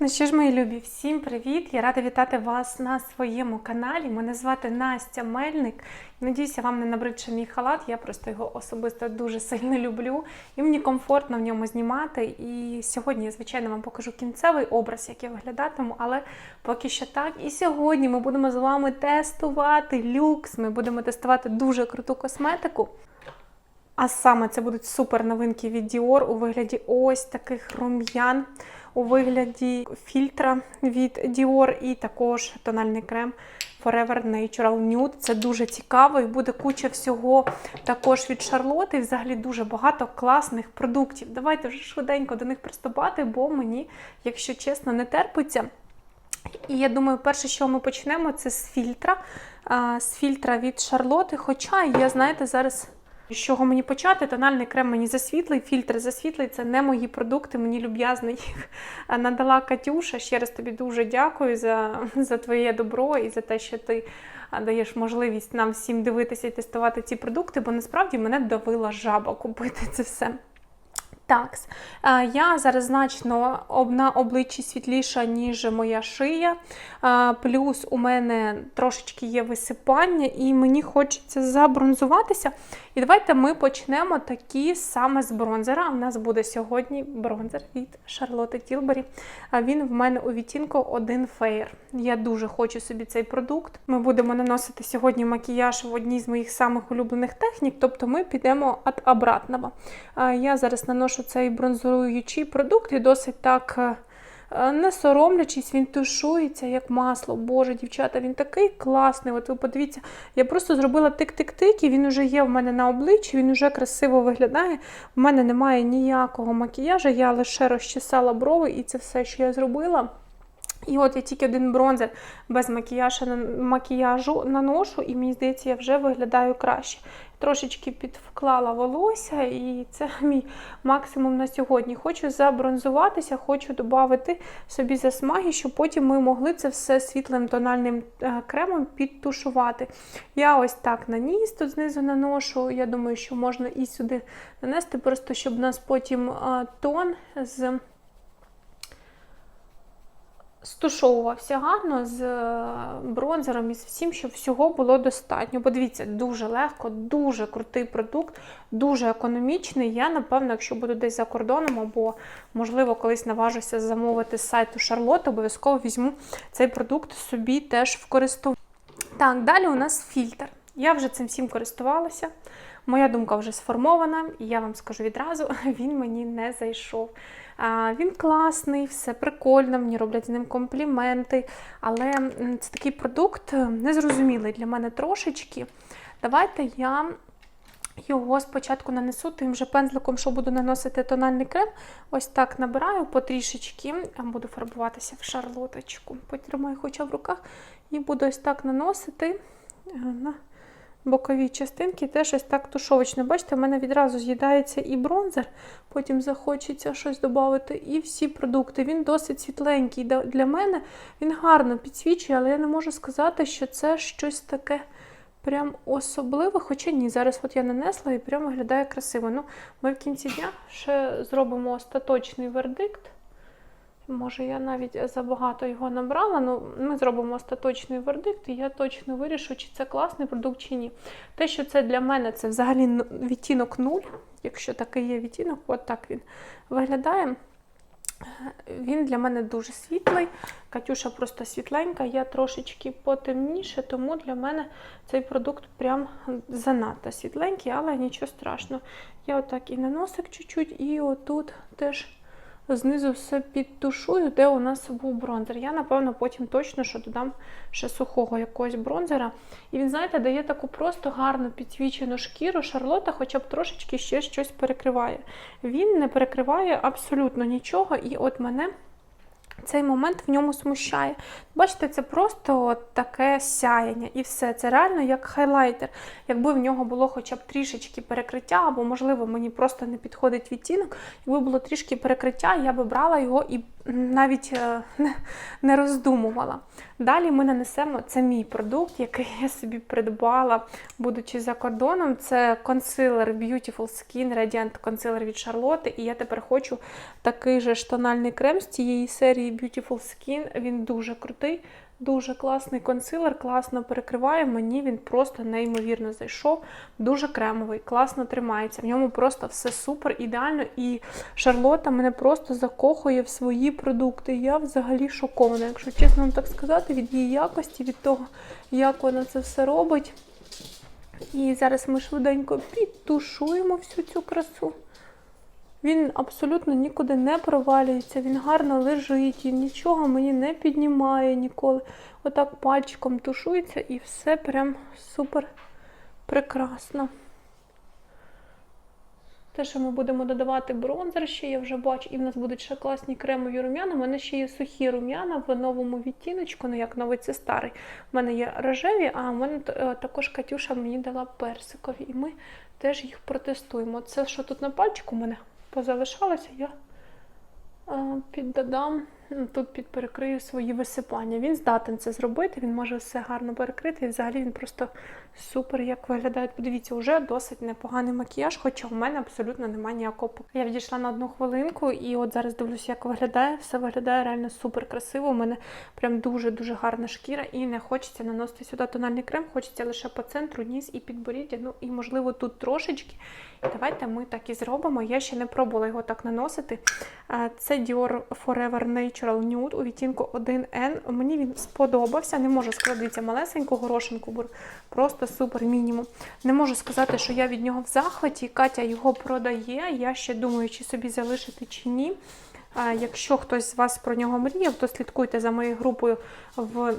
Ну що ж, мої любі, всім привіт! Я рада вітати вас на своєму каналі. Мене звати Настя Мельник. Надіюся, вам не набридше мій халат. Я просто його особисто дуже сильно люблю і мені комфортно в ньому знімати. І сьогодні я, звичайно, вам покажу кінцевий образ, як я виглядатиму, але поки що так. І сьогодні ми будемо з вами тестувати люкс. Ми будемо тестувати дуже круту косметику. А саме це будуть супер новинки від Dior у вигляді ось таких рум'ян, у вигляді фільтра від Dior і також тональний крем Forever Natural Nude. Це дуже цікаво і буде куча всього також від. І взагалі дуже багато класних продуктів. Давайте вже швиденько до них приступати, бо мені, якщо чесно, не терпиться. І я думаю, перше, що ми почнемо, це з фільтра. З фільтра від Charlotte. Хоча я, знаєте, зараз. З чого мені почати? Тональний крем мені засвітлий, фільтр засвітлий. Це не мої продукти, мені люб'язно їх надала Катюша. Ще раз тобі дуже дякую за, за твоє добро і за те, що ти даєш можливість нам всім дивитися і тестувати ці продукти, бо насправді мене давила жаба купити це все. Так, я зараз значно на обличчі світліша, ніж моя шия. Плюс у мене трошечки є висипання, і мені хочеться забронзуватися. І давайте ми почнемо такі саме з бронзера. У нас буде сьогодні бронзер від Charlotte Tilbury. Він в мене у відтінку 1 Fair. Я дуже хочу собі цей продукт. Ми будемо наносити сьогодні макіяж в одній з моїх самих улюблених технік, тобто ми підемо від обратного. Я зараз наношу цей бронзуючий продукт і досить так. Не соромлячись, він тушується як масло. Боже, дівчата, він такий класний. От ви подивіться, я просто зробила тик-тик-тик, і він вже є в мене на обличчі, він вже красиво виглядає. У мене немає ніякого макіяжу, я лише розчесала брови, і це все, що я зробила. І от я тільки один бронзер без макіяжу, макіяжу наношу, і мені здається, я вже виглядаю краще. Трошечки підвклала волосся, і це мій максимум на сьогодні. Хочу забронзуватися, хочу додати собі засмаги, щоб потім ми могли це все світлим тональним кремом підтушувати. Я ось так наніс, тут знизу наношу. Я думаю, що можна і сюди нанести, просто щоб у нас потім тон з стушовувався гарно з бронзером і з всім, щоб всього було достатньо. Подивіться, дуже легко, дуже крутий продукт, дуже економічний. Я, напевно, якщо буду десь за кордоном, або, можливо, колись наважуся замовити з сайту Charlotte, обов'язково візьму цей продукт собі теж в користування. Так, далі у нас фільтр. Я вже цим всім користувалася. Моя думка вже сформована, і я вам скажу відразу, він мені не зайшов. Він класний, все прикольно, мені роблять з ним компліменти, але це такий продукт незрозумілий для мене трошечки. Давайте я його спочатку нанесу тим же пензликом, що буду наносити тональний крем. Ось так набираю потрішечки, буду фарбуватися в шарлоточку. Потримаю хоча в руках, і буду ось так наносити на бокові частинки теж ось так тушовочно. Бачите, в мене відразу з'їдається і бронзер, потім захочеться щось додати, і всі продукти. Він досить світленький. Для мене він гарно підсвічує, але я не можу сказати, що це щось таке прям особливе. Хоча ні, зараз от я нанесла і прям виглядає красиво. Ну, Ми в кінці дня ще зробимо остаточний вердикт. Може, я навіть забагато його набрала, ну ми зробимо остаточний вердикт, і я точно вирішу, чи це класний продукт, чи ні. Те, що це для мене, це взагалі відтінок 0, якщо такий є відтінок, от так він виглядає. Він для мене дуже світлий. Катюша просто світленька, я трошечки потемніше, тому для мене цей продукт прям занадто світленький, але нічого страшного. Я отак і на носик чуть-чуть, і отут теж знизу все підтушую, де у нас був бронзер. Я, напевно, потім точно що додам ще сухого якогось бронзера. І він, знаєте, дає таку просто гарну підсвічену шкіру. Шарлота хоча б трошечки ще щось перекриває. Він не перекриває абсолютно нічого, і от мене. Цей момент в ньому смущає. Бачите, це просто таке сяяння і все. Це реально як хайлайтер. Якби в нього було хоча б трішечки перекриття, або, можливо, мені просто не підходить відтінок. Якби було трішки перекриття, я би брала його і навіть е, не- роздумувала. Далі ми нанесемо це мій продукт, який я собі придбала, будучи за кордоном. Це консилер Beautiful Skin Radiant Concealer від Charlotte. І я тепер хочу такий же ж тональний крем з цієї серії Beautiful Skin. Він дуже крутий. Дуже класний консилер, класно перекриває. Мені він просто неймовірно зайшов. Дуже кремовий, класно тримається. В ньому просто все супер, ідеально. І Шарлота мене просто закохує в свої продукти. Я взагалі шокована, якщо чесно вам так сказати, від її якості, від того, як вона це все робить. І зараз ми швиденько підтушуємо всю цю красу. Він абсолютно нікуди не провалюється, він гарно лежить і нічого мені не піднімає ніколи. Отак пальчиком тушується і все прям супер прекрасно. Те, що ми будемо додавати бронзер, ще я вже бачу, і в нас будуть ще класні кремові рум'яна. У мене ще є сухі рум'яна в новому відтіночку, ну як новий, це старий. У мене є рожеві, а в мене е, також Катюша мені дала персикові. І ми теж їх протестуємо. Це, що тут на пальчику у мене позалишалося, я піддадам, ну, тут підперекрию свої висипання. Він здатен це зробити, він може все гарно перекрити, і взагалі він просто супер як виглядає. Подивіться, вже досить непоганий макіяж, хоча в мене абсолютно немає ніякого. Я відійшла на одну хвилинку, і от зараз дивлюся, як виглядає. Все виглядає реально супер красиво. У мене прям дуже-дуже гарна шкіра, і не хочеться наносити сюди тональний крем, хочеться лише по центру, ніс і підборіддя. Ну і можливо тут трошечки. Давайте ми так і зробимо. Я ще не пробувала його так наносити. Це Dior Forever Natural Nude у відтінку 1N. Мені він сподобався. Не можу сказати, дивіться, малесеньку горошинку, беру. Просто супер мінімум. Не можу сказати, що я від нього в захваті. Катя його продає. Я ще думаю, чи собі залишити чи ні. Якщо хтось з вас про нього мріяв, то слідкуйте за моєю групою в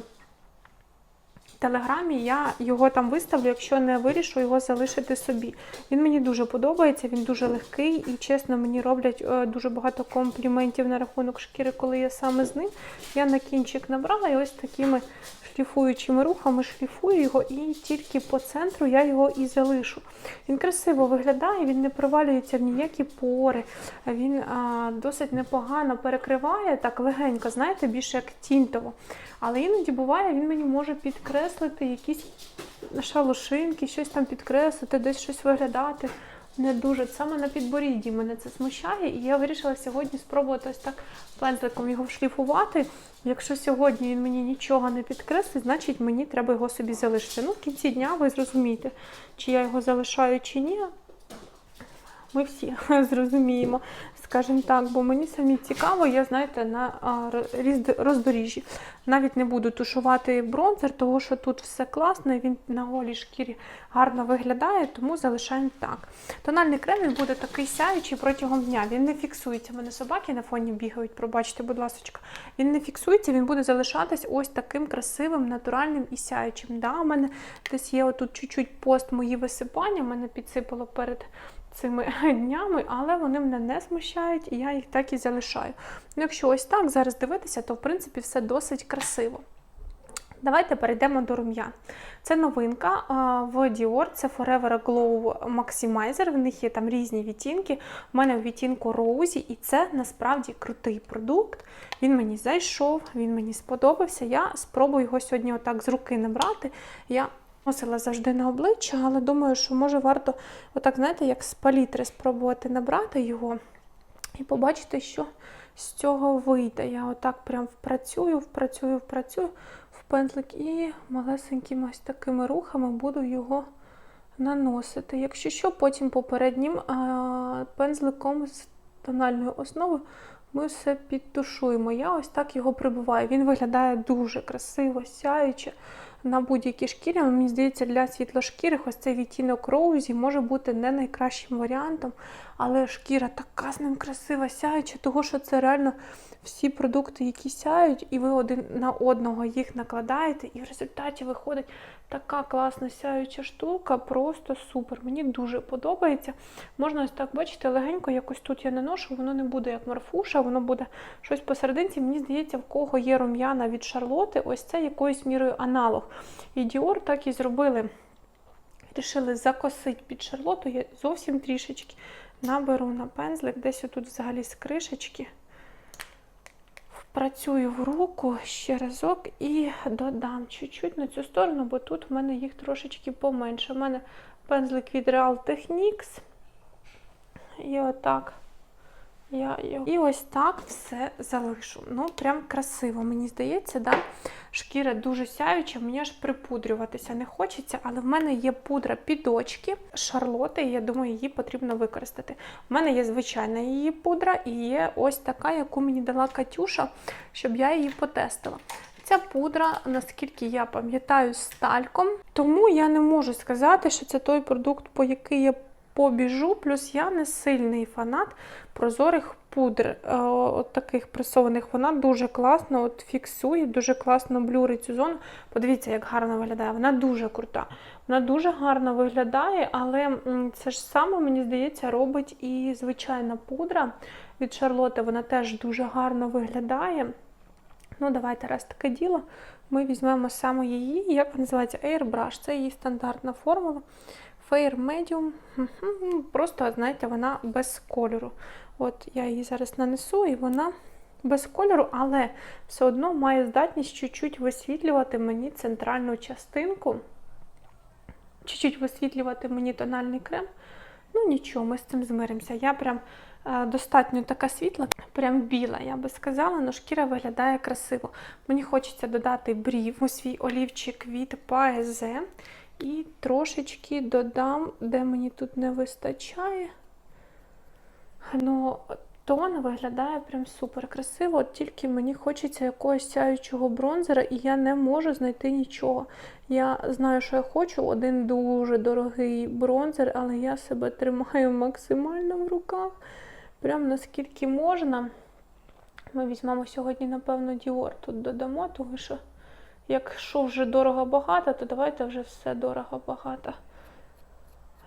Телеграмі. Я його там виставлю, якщо не вирішу його залишити собі. Він мені дуже подобається, він дуже легкий і, чесно, мені роблять е, дуже багато компліментів на рахунок шкіри, коли я саме з ним. Я на кінчик набрала і ось такими шліфуючими рухами шліфую його, і тільки по центру я його і залишу. Він красиво виглядає, він не провалюється в ніякі пори. Він а, досить непогано перекриває, так легенько, знаєте, більше як тінтово. Але іноді буває, він мені може підкреслити якісь шалушинки, щось там підкреслити, десь щось виглядати. Не дуже. Саме на підборідді мене це смущає, і я вирішила сьогодні спробувати ось так пензликом його вшліфувати. Якщо сьогодні він мені нічого не підкреслить, значить мені треба його собі залишити. Ну, в кінці дня ви зрозумієте, чи я його залишаю, чи ні. Ми всі зрозуміємо, скажімо так, бо мені самі цікаво, я, знаєте, на роздоріжжі. Навіть не буду тушувати бронзер, тому що тут все класно, і він на голій шкірі гарно виглядає, тому залишаємо так. Тональний крем він буде такий сяючий протягом дня. Він не фіксується. У мене собаки на фоні бігають, пробачте, будь ласка. Він не фіксується, він буде залишатись ось таким красивим, натуральним і сяючим. Да, у мене десь є отут чуть-чуть пост мої висипання, мене підсипало перед цими днями, але вони мене не смущають, і я їх так і залишаю. Ну, якщо ось так зараз дивитися, то в принципі все досить красиво. Давайте перейдемо до рум'ян. Це новинка в Dior, це Forever Glow Maximizer. В них є там різні відтінки. У мене в відтінку Rosy, і це насправді крутий продукт. Він мені зайшов, він мені сподобався. Я спробую його сьогодні отак з руки набрати. Я носила завжди на обличчя, але думаю, що може варто, отак, знаєте, як з палітри спробувати набрати його і побачити, що з цього вийде. Я отак прям впрацюю, впрацюю, впрацюю в пензлик і малесенькими ось такими рухами буду його наносити. Якщо що, потім попереднім пензликом з тональною основою ми все підтушуємо. Я ось так його прибуваю. Він виглядає дуже красиво, сяюче на будь-якій шкірі. Але Мені здається, для світлошкірих ось цей відтінок роузі може бути не найкращим варіантом, але шкіра така з ним красива, сяюча, того що це реально всі продукти, які сяють, і ви один на одного їх накладаєте, і в результаті виходить така класна сяюча штука, просто супер. Мені дуже подобається. Можна ось так бачите, легенько якось тут я не ношу, воно не буде як марфуша, воно буде щось посерединці. Мені здається, в кого є рум'яна від Шарлоти, ось це якоюсь мірою аналог. І Dior так і зробили. Рішили закосити під Шарлоту, я зовсім трішечки наберу на пензлик, десь отут взагалі з кришечки. Працюю в руку ще разок і додам чуть-чуть на цю сторону, бо тут в мене їх трошечки поменше. У мене пензлик від Real Techniques. І отак. Я його... І ось так все залишу. Ну, прям красиво, мені здається, да? шкіра дуже сяюча, мені аж припудрюватися не хочеться, але в мене є пудра під очки Шарлоти, і я думаю, її потрібно використати. У мене є звичайна її пудра, і є ось така, яку мені дала Катюша, щоб я її потестила. Ця пудра, наскільки я пам'ятаю, з тальком, тому я не можу сказати, що це той продукт, по який я побіжу. Плюс я не сильний фанат прозорих пудр. Е, От таких пресованих. Вона дуже класно от фіксує, дуже класно блюрить цю зону. Подивіться, як гарно виглядає. Вона дуже крута. Вона дуже гарно виглядає, але це ж саме, мені здається, робить і звичайна пудра від Шарлоти. Вона теж дуже гарно виглядає. Ну, давайте раз таке діло. Ми візьмемо саме її, як називається Airbrush. Це її стандартна формула. Fair Medium. Просто, знаєте, вона без кольору. От я її зараз нанесу, і вона без кольору, але все одно має здатність чуть-чуть висвітлювати мені центральну частинку. Чуть-чуть висвітлювати мені тональний крем. Ну нічого, ми з цим змиримося. Я прям е, достатньо така світла, прям біла, я би сказала, але шкіра виглядає красиво. Мені хочеться додати брів у свій олівчик від Paese. І трошечки додам, де мені тут не вистачає. Ну, тон виглядає прям супер красиво, от тільки мені хочеться якогось сяючого бронзера, і я не можу знайти нічого. Я знаю, що я хочу, один дуже дорогий бронзер, але я себе тримаю максимально в руках, прям наскільки можна. Ми візьмемо сьогодні, напевно, Dior тут додамо, тому що якщо вже дорого багато, то давайте вже все дорого багато.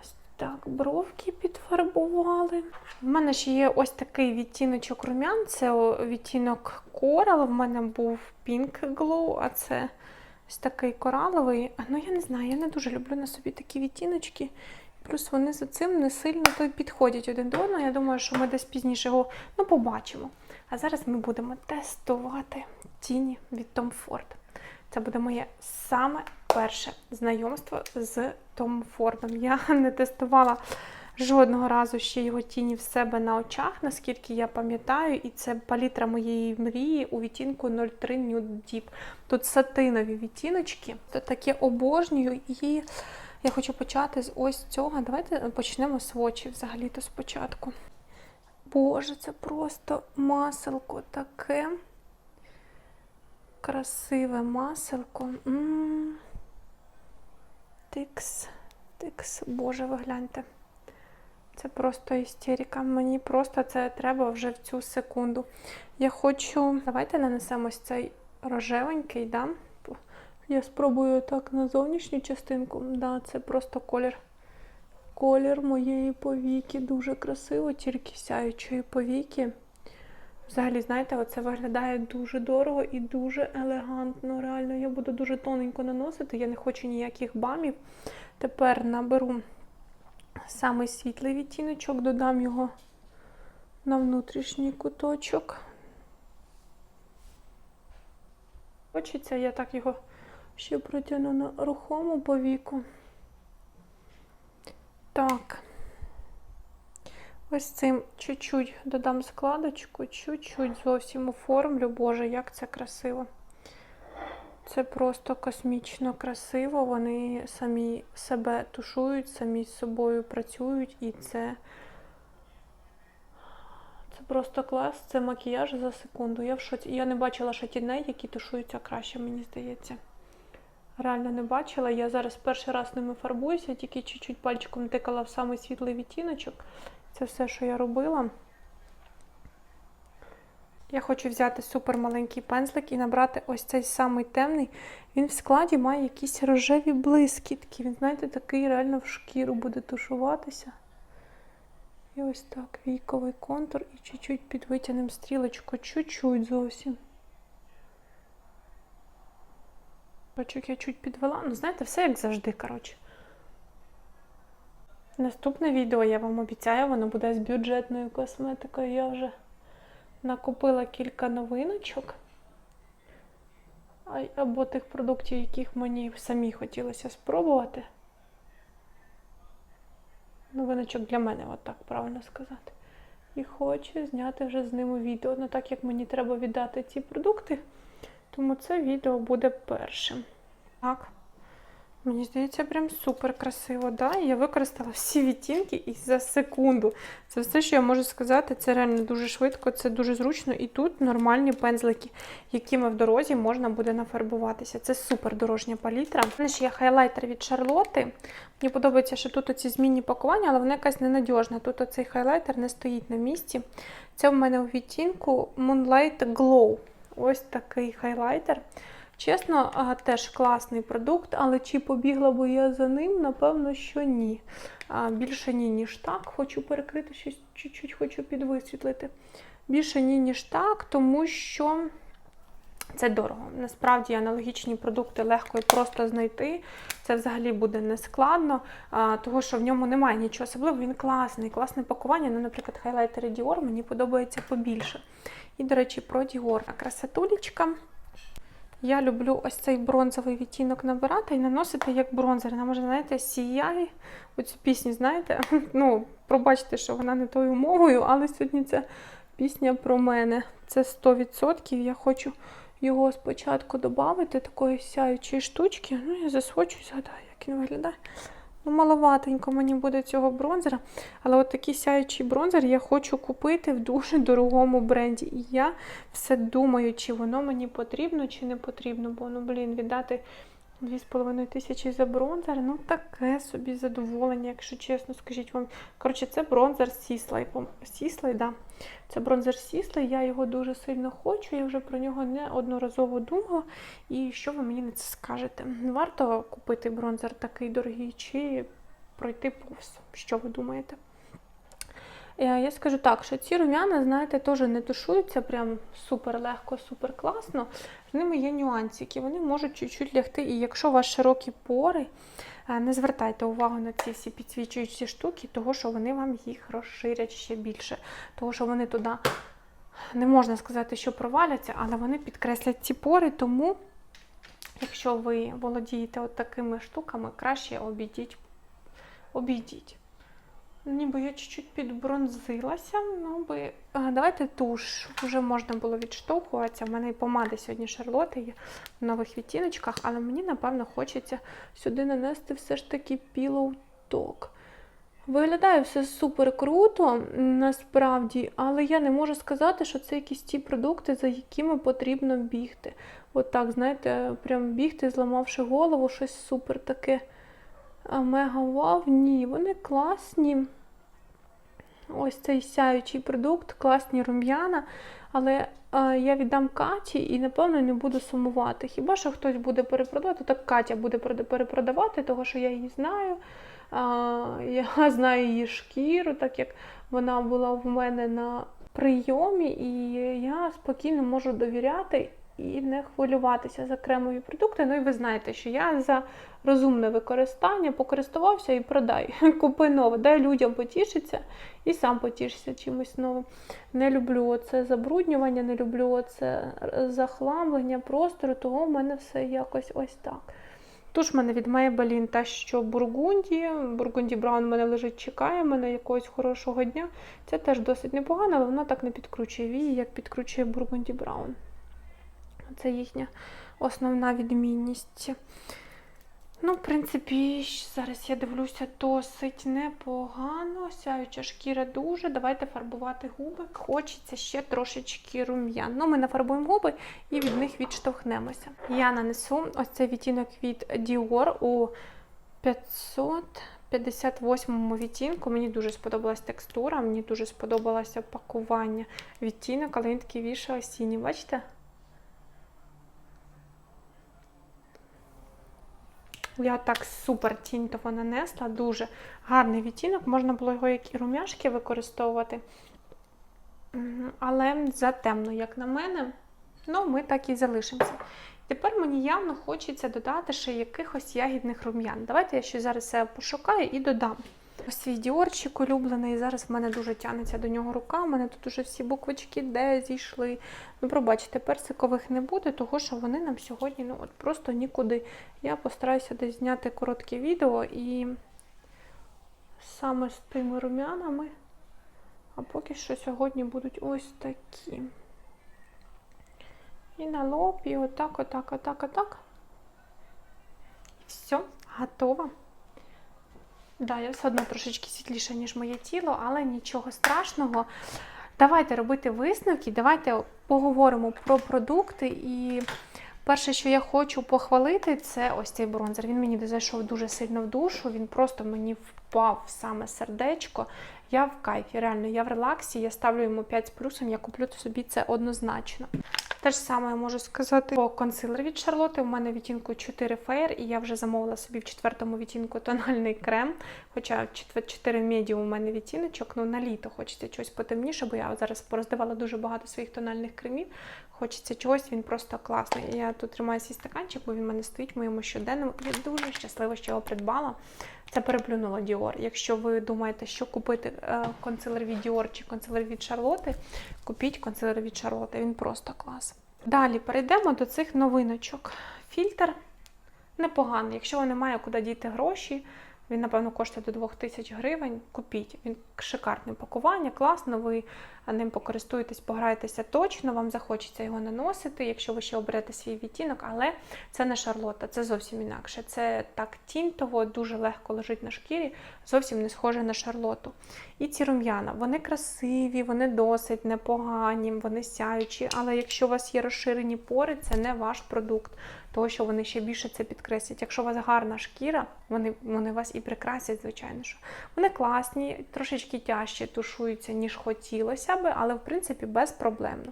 Ось так, бровки підфарбували. В мене ж є ось такий відтіночок румян, це відтінок Coral, в мене був Pink Glow, а це ось такий кораловий. Ну, я не знаю, я не дуже люблю на собі такі відтіночки. Плюс вони за цим не сильно то підходять один до одного. Я думаю, що ми десь пізніше його ну, побачимо. А зараз ми будемо тестувати тіні від Tom Ford. Це буде моє саме перше знайомство з Томом Фордом. Я не тестувала жодного разу ще його тіні в себе на очах, наскільки я пам'ятаю, і це палітра моєї мрії у відтінку 03 Nude Deep. Тут сатинові відтіночки, то таке обожнюю. І я хочу почати з ось цього. Давайте почнемо з очі взагалі-то спочатку. Боже, це просто маселко таке красиве маселко. М-м-м. Тикс, тикс, боже, ви гляньте. Це просто істерика. Мені просто це треба вже в цю секунду. Я хочу. Давайте нанесемо ось цей рожевенький, да? Я спробую так на зовнішню частинку. Да, це просто колір. Колір моєї повіки. Дуже красиво, тільки сяючої повіки. Взагалі, знаєте, оце виглядає дуже дорого і дуже елегантно. Реально, я буду дуже тоненько наносити, я не хочу ніяких бамів. Тепер наберу самий світлий відтіночок, додам його на внутрішній куточок. Хочеться, я так його ще протягну на рухому повіку. Так. Ось цим чуть-чуть додам складочку, чуть-чуть зовсім оформлю. Боже, як це красиво. Це просто космічно красиво. Вони самі себе тушують, самі з собою працюють, і це це просто клас, це макіяж за секунду. Я в шоці. Я не бачила ще тіней, які тушуються краще, мені здається. Реально не бачила. Я зараз перший раз ними фарбуюся, тільки чуть-чуть пальчиком тикала в самий світлий відтіночок. Це все, що я робила. Я хочу взяти супер маленький пензлик і набрати ось цей самий темний. Він в складі має якісь рожеві блискітки. Він, знаєте, такий реально в шкіру буде тушуватися. І ось так, війковий контур і чуть-чуть підвитягнемо стрілочку, чуть-чуть зовсім. Очок я чуть підвела. Ну, знаєте, все як завжди, коротше. Наступне відео, я вам обіцяю, воно буде з бюджетною косметикою. Я вже накупила кілька новиночок. Або тих продуктів, яких мені самі хотілося спробувати. Новиночок для мене, от так правильно сказати. І хочу зняти вже з ними відео. Ну так як мені треба віддати ці продукти, тому це відео буде першим. Так. Мені здається, прям супер красиво, да? Я використала всі відтінки і за секунду. Це все, що я можу сказати. Це реально дуже швидко, це дуже зручно. І тут нормальні пензлики, якими в дорозі можна буде нафарбуватися. Це супер дорожня палітра. У мене є хайлайтер від Шарлоти. Мені подобається, що тут оці змінні пакування, але вона якась ненадіжна. Тут оцей хайлайтер не стоїть на місці. Це в мене у відтінку Moonlight Glow. Ось такий хайлайтер. Чесно, теж класний продукт, але чи побігла би я за ним? Напевно, що ні. Більше ні, ніж так. Хочу перекрити щось, чуть-чуть хочу підвисвітлити. Більше ні, ніж так, тому що це дорого. Насправді аналогічні продукти легко і просто знайти. Це взагалі буде нескладно, того що в ньому немає нічого особливого. Він класний, класне пакування. Ну, наприклад, хайлайтери Dior мені подобається побільше. І, до речі, про Dior. Красотулечка. Я люблю ось цей бронзовий відтінок набирати і наносити як бронзер. Вона може, знаєте, сіяй. Оцю пісню, знаєте, ну, пробачте, що вона не тою мовою, але сьогодні це пісня про мене. Це 100%. Я хочу його спочатку додати, такої сяючої штучки. Ну, я засвочу, згадаю, як він виглядає. Ну, маловатенько мені буде цього бронзера. Але от такий сяючий бронзер я хочу купити в дуже дорогому бренді. І я все думаю, чи воно мені потрібно, чи не потрібно. Бо, ну, блін, віддати 2,5 тисячі за бронзер, ну таке собі задоволення, якщо чесно, скажіть вам. Коротше, це бронзер Сіслей. Сіслей, да. Це бронзер Сіслей, я його дуже сильно хочу, я вже про нього неодноразово думала. І що ви мені на це скажете? Варто купити бронзер такий дорогий, чи пройти повз? Що ви думаєте? Е, Я скажу так, що ці рум'яна, знаєте, теж не тушуються прям супер легко, супер класно. З ними є нюансики, вони можуть чуть-чуть лягти. І якщо у вас широкі пори, е, не звертайте увагу на ці всі підсвічуючі штуки, того що вони вам їх розширять ще більше. Того що вони туди не можна сказати, що проваляться, але вони підкреслять ці пори, тому. Якщо ви володієте от такими штуками, краще обійдіть. обійдіть. Ніби я чуть-чуть підбронзилася, ну би. Давайте туш. Вже можна було відштовхуватися. У мене і помади сьогодні Шарлоти є в нових відтіночках, але мені, напевно, хочеться сюди нанести все ж таки Pillow Talk. Виглядає все супер круто, насправді, але я не можу сказати, що це якісь ті продукти, за якими потрібно бігти. От так, знаєте, прям бігти, зламавши голову, щось супер таке. А мега вау, ні, вони класні. Ось цей сяючий продукт, класні рум'яна. Але а, я віддам Каті і, напевно, не буду сумувати. Хіба що хтось буде перепродавати, так Катя буде перепродавати, того що я її знаю. А, я знаю її шкіру, так як вона була в мене на прийомі, і я спокійно можу довіряти і не хвилюватися за кремові продукти. Ну і ви знаєте, що я за розумне використання покористувався і продай. Купи нове, дай людям потішиться і сам потішся чимось новим. Не люблю оце забруднювання, не люблю оце захламлення простору, того в мене все якось ось так. Туш в мене від Maybelline та що Бургунді. Бургунді Браун мене лежить, чекає мене якогось хорошого дня. Це теж досить непогано, але вона так не підкручує вії, як підкручує Бургунді Браун. Це їхня основна відмінність. Ну, в принципі, зараз я дивлюся досить непогано. Сяюча шкіра дуже. Давайте фарбувати губи. Хочеться ще трошечки рум'ян. Ну, ми нафарбуємо губи і від них відштовхнемося. Я нанесу ось цей відтінок від Dior у 558 відтінку. Мені дуже сподобалась текстура, мені дуже сподобалося пакування відтінок, але він такий більше осінній. Бачите? Я так супер тіньтово нанесла, дуже гарний відтінок. Можна було його як і румяшки використовувати. Але затемно, як на мене, ну ми так і залишимося. Тепер мені явно хочеться додати ще якихось ягідних рум'ян. Давайте я ще зараз пошукаю і додам. Свій діорчик улюблений. Зараз в мене дуже тягнеться до нього рука. У мене тут уже всі буквочки де зійшли. Ну, пробачте, персикових не буде, тому що вони нам сьогодні ну, от просто нікуди. Я постараюся десь зняти коротке відео і саме з тими рум'янами. А поки що сьогодні будуть ось такі. І на лоб, і отак, отак, отак, отак. Все, готово. Да, я все одно трошечки світліша, ніж моє тіло, але нічого страшного. Давайте робити висновки, давайте поговоримо про продукти. І перше, що я хочу похвалити, це ось цей бронзер. Він мені зайшов дуже сильно в душу, він просто мені впав в саме сердечко. Я в кайфі, реально, я в релаксі, я ставлю йому 5 з плюсом, я куплю собі це однозначно. Те ж саме я можу сказати про консилер від Шарлоти. У мене відтінку 4 Fair, і я вже замовила собі в четвертому відтінку тональний крем. Хоча 4 медіум у мене відтіночок, ну на літо хочеться чогось потемніше, бо я зараз пороздавала дуже багато своїх тональних кремів. Хочеться чогось, він просто класний. Я тут тримаю свій стаканчик, бо він в мене стоїть в моєму щоденному. Я дуже щаслива, що його придбала. Це переплюнуло Dior. Якщо ви думаєте, що купити е, консилер від Dior чи консилер від Шарлоти, купіть консилер від Шарлоти. Він просто клас. Далі перейдемо до цих новиночок. Фільтр непоганий. Якщо ви не має куди діти гроші, він, напевно, коштує до 2000 гривень. Купіть. Він шикарне пакування, класно, ви ним покористуєтесь, пограєтеся точно, вам захочеться його наносити, якщо ви ще оберете свій відтінок, але це не шарлота, це зовсім інакше. Це так тінтово, дуже легко лежить на шкірі, зовсім не схоже на шарлоту. І ці рум'яна, вони красиві, вони досить непогані, вони сяючі, але якщо у вас є розширені пори, це не ваш продукт, тому що вони ще більше це підкреслять. Якщо у вас гарна шкіра, вони, вони вас і прикрасять, звичайно. що. Вони класні, трошечки тяжче тушуються, ніж хотілося би, але в принципі безпроблемно.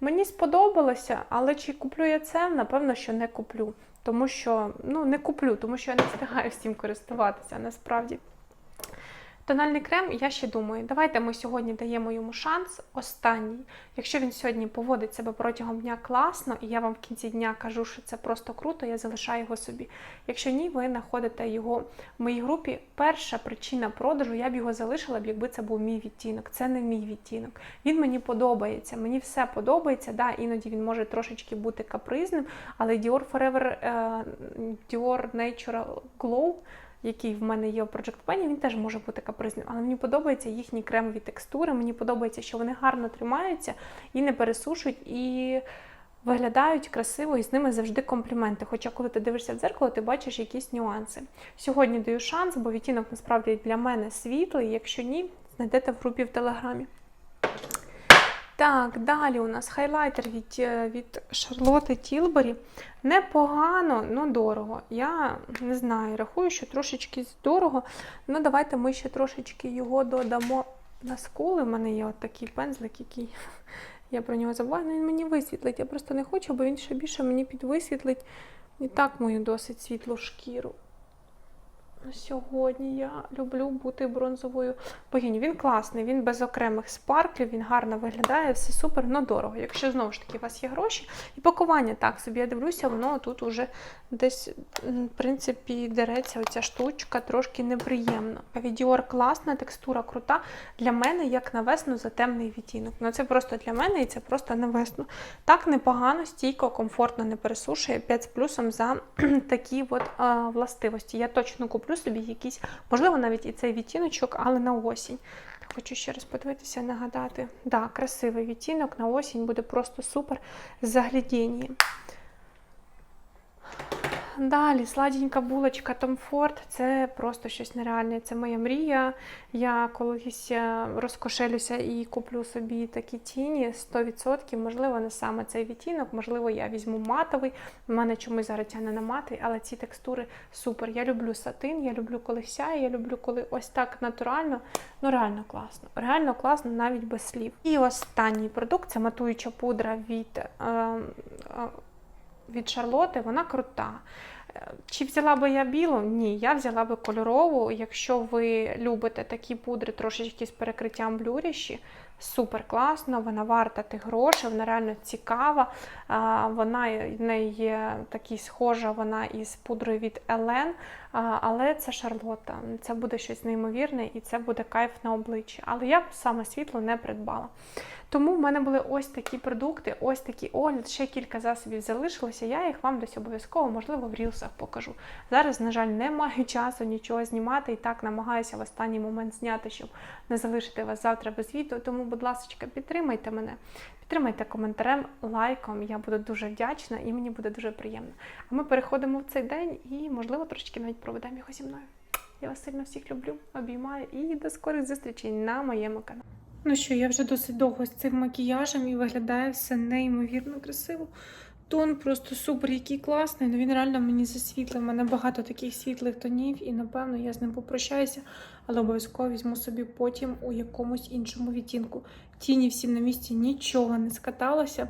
Мені сподобалося, але чи куплю я це? Напевно, що не куплю. Тому що ну не куплю, тому що я не встигаю всім користуватися насправді. Тональний крем, я ще думаю, давайте ми сьогодні даємо йому шанс останній. Якщо він сьогодні поводить себе протягом дня класно, і я вам в кінці дня кажу, що це просто круто, я залишаю його собі. Якщо ні, ви знаходите його в моїй групі. Перша причина продажу, я б його залишила б, якби це був мій відтінок. Це не мій відтінок. Він мені подобається, мені все подобається. Да, Іноді він може трошечки бути капризним, але Dior Forever Dior Natural Glow який в мене є у Project Penny, він теж може бути капризним. Але мені подобаються їхні кремові текстури. Мені подобається, що вони гарно тримаються і не пересушують, і виглядають красиво, і з ними завжди компліменти. Хоча, коли ти дивишся в дзеркало, ти бачиш якісь нюанси. Сьогодні даю шанс, бо відтінок насправді для мене світлий. Якщо ні, знайдете в групі в Телеграмі. Так, далі у нас хайлайтер від від Шарлоти Тілбері. Непогано, але дорого. Я не знаю, рахую, що трошечки дорого. Ну, давайте ми ще трошечки його додамо на скули. У мене є от такий пензлик, який я про нього забуваю, але він мені висвітлить. Я просто не хочу, бо він ще більше мені підвисвітлить і так мою досить світлу шкіру. Сьогодні я люблю бути бронзовою богиню. Він класний, він без окремих спарклів, він гарно виглядає, все супер, але дорого. Якщо знову ж таки у вас є гроші, і пакування так собі я дивлюся, воно тут уже десь, в принципі, дереться оця штучка, трошки неприємно. Авідіор класна, текстура крута. Для мене, як на весну, за темний відтінок. Ну це просто для мене і це просто на весну. Так непогано, стійко, комфортно не пересушує 5 з плюсом за такі от а, властивості. Я точно куплю собі якийсь, можливо, навіть і цей відтіночок, але на осінь. Хочу ще раз подивитися, нагадати. Так, да, красивий відтінок на осінь буде просто супер заглядіння. Далі сладенька булочка Tom Ford – це просто щось нереальне. Це моя мрія. Я колись розкошелюся і куплю собі такі тіні 100%. Можливо, не саме цей відтінок, можливо, я візьму матовий. У мене чомусь зараз тягне на матовий, але ці текстури супер. Я люблю сатин, я люблю, коли сяє, я люблю, коли ось так натурально. Ну, реально класно. Реально класно навіть без слів. І останній продукт це матуюча пудра від. Е, е, від Шарлоти, вона крута. Чи взяла би я білу? Ні, я взяла би кольорову. Якщо ви любите такі пудри трошечки з перекриттям блюріші, супер класно, вона варта тих грошей, вона реально цікава. Вона в неї є такі схожа, вона із пудрою від Елен, але це Шарлотта. Це буде щось неймовірне і це буде кайф на обличчі. Але я саме світло не придбала. Тому в мене були ось такі продукти, ось такий огляд, ще кілька засобів залишилося. Я їх вам десь обов'язково, можливо, в рілсах покажу. Зараз, на жаль, не маю часу нічого знімати і так намагаюся в останній момент зняти, щоб не залишити вас завтра без відео. Тому, будь ласка, підтримайте мене, підтримайте коментарем, лайком. Я буду дуже вдячна і мені буде дуже приємно. А ми переходимо в цей день і, можливо, трошечки навіть проведемо його зі мною. Я вас сильно всіх люблю, обіймаю і до скорих зустрічей на моєму каналі. Ну що, я вже досить довго з цим макіяжем і виглядає все неймовірно красиво. Тон просто супер, який класний. Ну він реально мені засвітлив. У мене багато таких світлих тонів, і напевно я з ним попрощаюся, але обов'язково візьму собі потім у якомусь іншому відтінку. Тіні всі на місці нічого не скаталося.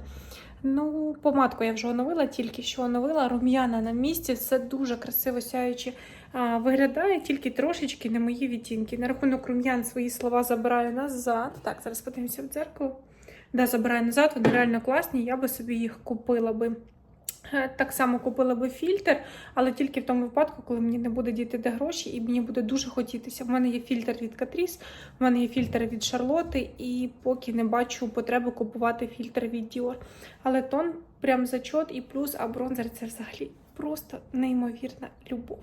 Ну, помадку я вже оновила, тільки що оновила. Рум'яна на місці, все дуже красиво сяючи виглядає, тільки трошечки не мої відтінки. На рахунок рум'ян свої слова забираю назад. Так, зараз подивимося в дзеркало. Да, забираю назад, вони реально класні. Я би собі їх купила би. Е, Так само купила би фільтр, але тільки в тому випадку, коли мені не буде діти де гроші, і мені буде дуже хотітися. В мене є фільтр від Catrice, в мене є фільтр від Шарлоти, і поки не бачу потреби купувати фільтр від Dior. Але тон прям зачот і плюс, а бронзер це взагалі просто неймовірна любов.